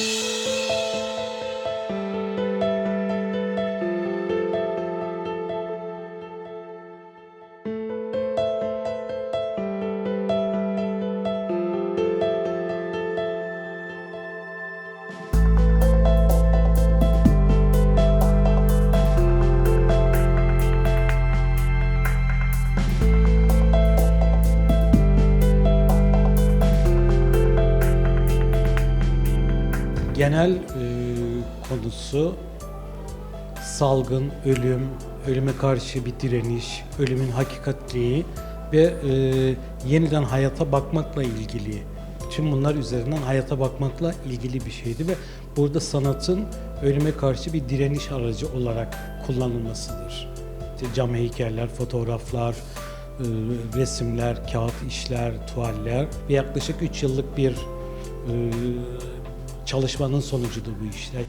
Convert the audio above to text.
you Genel e, konusu salgın, ölüm, ölüme karşı bir direniş, ölümün hakikatliği ve e, yeniden hayata bakmakla ilgili. Tüm bunlar üzerinden hayata bakmakla ilgili bir şeydi ve burada sanatın ölüme karşı bir direniş aracı olarak kullanılmasıdır. İşte cam heykeller, fotoğraflar, e, resimler, kağıt işler, tuvaller ve yaklaşık 3 yıllık bir e, çalışmanın sonucudur bu işler.